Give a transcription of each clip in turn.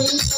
Thank you.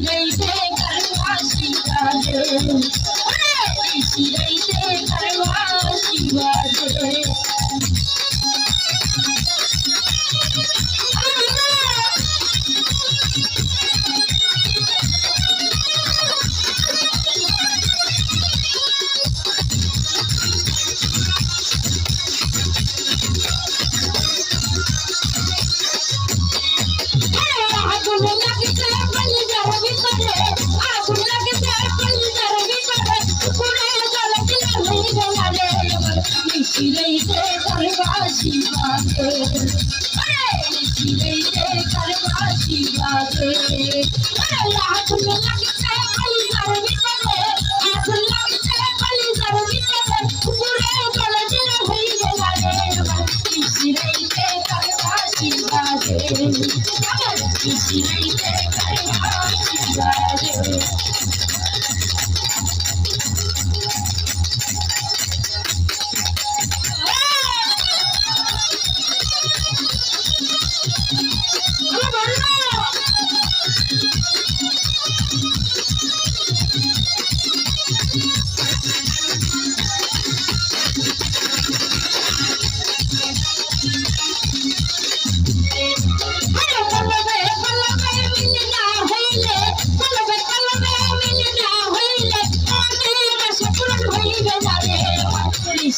Baby Shiva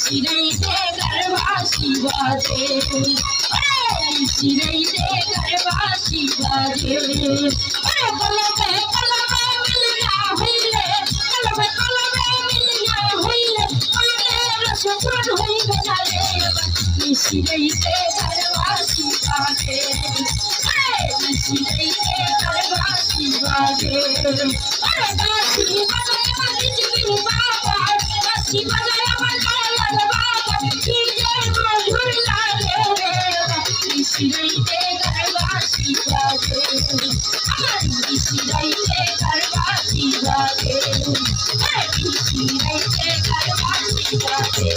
சிறைதே கர்வா சிவாதே சிறைதே கர்வா சிவாதே கலபே கலபே மில்னா ஹுயிலே கலபே கலபே மில்னா ஹுயிலே সিরাইতে গরবাসি যাবে আনন্দি সিরাইতে গরবাসি যাবে happy সিরাইতে গরবাসি যাবে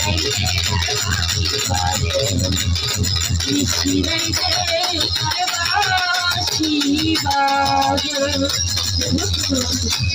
সিরাইতে গরবাসি যাবে সিরাইতে গরবাসি যাবে